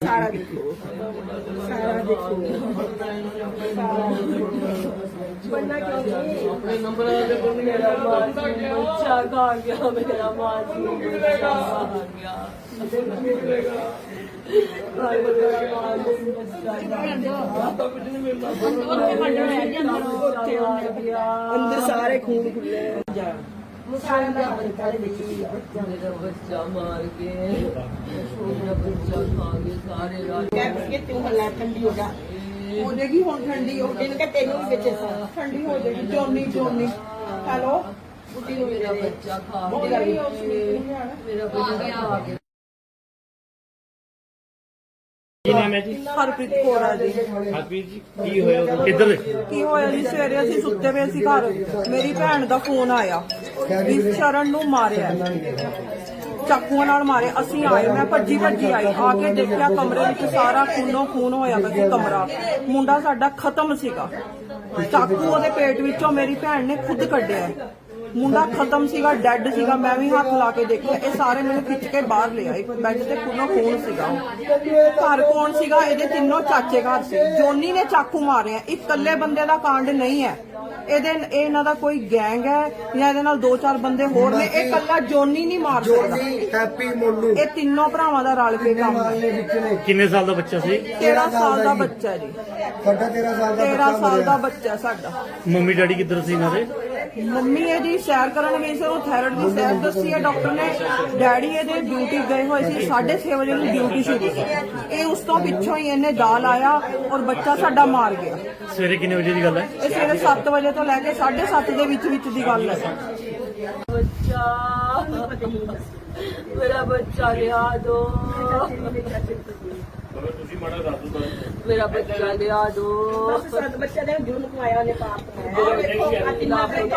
ਸਾਰਾ ਦੇਖੋ। ਸਾਰਾ ਦੇਖੋ। ਸਾਰਾ ਬੰਨਾ ਕਿਉਂ ਨਹੀਂ? ਆਪਣੇ ਨੰਬਰ ਆ ਤੇ ਬੰਦ ਮੇਰਾ ਜੀ ਬੱਚਾ ਖਾ ਗਿਆ ਮੇਰਾ ਮਾਂ ਜੀ ਬੱਚਾ ਖਾ ਗਿਆ ਹਾਏ ਮੇਰਾ ਮਾਂ ਜੀ ਬੱਚਾ ਖਾ ਗਿਆ ਅੰਦਰ ਸਾਰੇ ਖੂਨ ਖੁੱਲੇ ਮੁਸਾਇਮ ਦਾ ਬੱਚਾ ਦੇ ਵਿੱਚ ਹੀ ਆ। ਮੇਰਾ ਬੱਚਾ ਮਾਰ ਕੇ। ਕੇ ਸਾਰੇ ਰਾਤ ਕਹਿ ਕਿ ਤੂੰ ਹੱਲਾ ਠੰਡੀ ਹੋ ਜਾ। ਹੋ ਜਾਏਗੀ ਹੁਣ ਠੰਡੀ ਹੋ ਇਹਨੂੰ ਕਿ ਤੈਨੂੰ ਵੀ ਵਿੱਚ ਠੰਡੀ ਹੋ ਜਾਏਗੀ ਚੋਨੀ ਚੋਨੀ ਹੈਲੋ ਬੁੱਢੀ ਨੂੰ ਮੇਰਾ ਮੇਰੇ ਬੱਚਾ ਖਾ ਬੁੱਢੀ ਕੇ ਗਈ ਉਸ ਨੂੰ ਮੇਰਾ ਬੱਚਾ ਖਾ ਕੇ। ਕੀ ਨਾਮ ਹੈ ਜੀ? ਹਰਪ੍ਰੀਤ ਕੌਰ ਆ ਜੀ। ਹਰਪ੍ਰੀਤ ਜੀ ਕੀ ਹੋਇਆ ਉਦੋਂ? ਕਿੱਧਰ? ਕੀ ਹੋਇਆ ਜੀ? ਸਵੇਰੇ ਅਸੀਂ ਸੁੱਤੇ ਪਏ ਸੀ ਘਰ। ਮੇਰੀ ਭੈਣ ਦਾ ਫੋਨ ਆਇਆ। ਵੀ ਸ਼ਰਨ ਨੂੰ ਮਾਰਿਆ। ਚਾਕੂਆਂ ਨਾਲ ਮਾਰੇ, ਅਸੀਂ ਆਏ, ਮੈਂ ਭੱਜੀ ਭੱਜੀ ਆਈ, ਆ ਕੇ ਦੇਖਿਆ ਕਮਰੇ ਵਿੱਚ ਸਾਰਾ ਖੂਨੋ ਖੂਨ ਹੋਇਆ ਪਿਆ ਸੀ ਕਮਰਾ। ਮੁੰਡਾ ਸਾਡਾ ਖਤਮ ਸੀਗਾ। ਚਾਕੂ ਉਹਦੇ ਪੇਟ ਵਿੱਚੋਂ ਮੇਰੀ ਭੈਣ ਨੇ ਖੁਦ ਕੱਢਿਆ। ਮੁੰਡਾ ਖਤਮ ਸੀਗਾ ਡੈੱਡ ਸੀਗਾ ਮੈਂ ਵੀ ਹੱਥ ਲਾ ਕੇ ਦੇਖਿਆ। ਇਹ ਸਾਰੇ ਮੈਨੂੰ ਖਿੱਚ ਕੇ ਬਾਹਰ ਲਿਆਏ ਬੈੱਡ ਤੇ ਖੂਨੋ ਖੂਨ ਸੀਗਾ ਘਰ ਕੌਣ ਸੀਗਾ? ਇਹਦੇ ਤਿੰਨੋਂ ਚਾਚੇ ਘਰ ਸੀ। ਜੋਨੀ ਨੇ ਚਾਕੂ ਮਾਰਿਆ। ਇੱਕ ਇਕੱਲੇ ਬੰਦੇ ਦਾ ਕਾਂਡ ਨਹੀਂ ਹੈ। ਇਹਦੇ ਇਹ ਇਹਨਾਂ ਦਾ ਕੋਈ ਗੈਂਗ ਹੈ ਜਾਂ ਇਹਦੇ ਨਾਲ ਦੋ ਚਾਰ ਬੰਦੇ ਹੋਰ ਨੇ? ਇਹ ਇਕੱਲਾ ਜੋਨੀ ਨਹੀਂ ਮਾਰ ਸਕਦਾ। ਹੈਪੀ ਮੋਲੂ। ਇਹ ਤਿੰਨੋਂ ਭਰਾਵਾਂ ਦਾ ਰਲ ਕੇ ਕੰਮ ਹੈ। ਕਿੰਨੇ ਸਾਲ ਦਾ ਬੱਚਾ ਸੀ? 13 ਸਾਲ ਦਾ ਬੱਚਾ ਜੀ। ਸਾਡਾ 13 ਸਾਲ ਦਾ 13 ਸਾਲ ਦਾ ਬੱਚਾ ਬੱਚਾ ਸਾਡਾ। ਮੰਮੀ ਡੈਡੀ ਕਿੱਧਰ ਸੀ ਇਹਨਾਂ ਦੇ? ਮੰਮੀ ਇਹਦੀ ਸੈਰ ਕਰਨ ਗਈ ਸੀ ਉਹ ਥਾਇਰਾਇਡ ਦੀ ਸੈਰ ਦੱਸੀ ਹੈ ਡਾਕਟਰ ਨੇ। ਡੈਡੀ ਇਹਦੇ ਡਿਊਟੀ ਗਏ ਹੋਏ ਸੀ 6:30 ਵਜੇ ਨੂੰ ਡਿਊਟੀ ਸ਼ੁਰੂ ਸੀ। ਇਹ ਉਸ ਤੋਂ ਪਿੱਛੋਂ ਹੀ ਇਹਨੇ ਦਾਲ ਆਇਆ ਔਰ ਬੱਚਾ ਸਾਡਾ ਮਾਰ ਗਿਆ। ਸਵੇਰੇ ਕਿੰਨੇ ਵਜੇ ਦੀ ਗੱਲ ਹੈ? ਇਹ ਸਵੇਰੇ 7 ਵਜੇ ਤੋਂ ਲੈ ਕੇ 7:30 ਦੇ ਵਿੱਚ ਵਿੱਚ ਦੀ ਗੱਲ ਹੈ। ਬੱਚਾ। ਮੇਰਾ ਬੱਚਾ ਲਿਆ ਦੋ। ਮੇਰਾ ਬੱਚਾ ਲਿਆ ਦੋ। ਬੱਚਾ ਦੇ ਜੁਨ ਕਮਾਇਆ ਨੇ ਪਾਪ ਨੇ।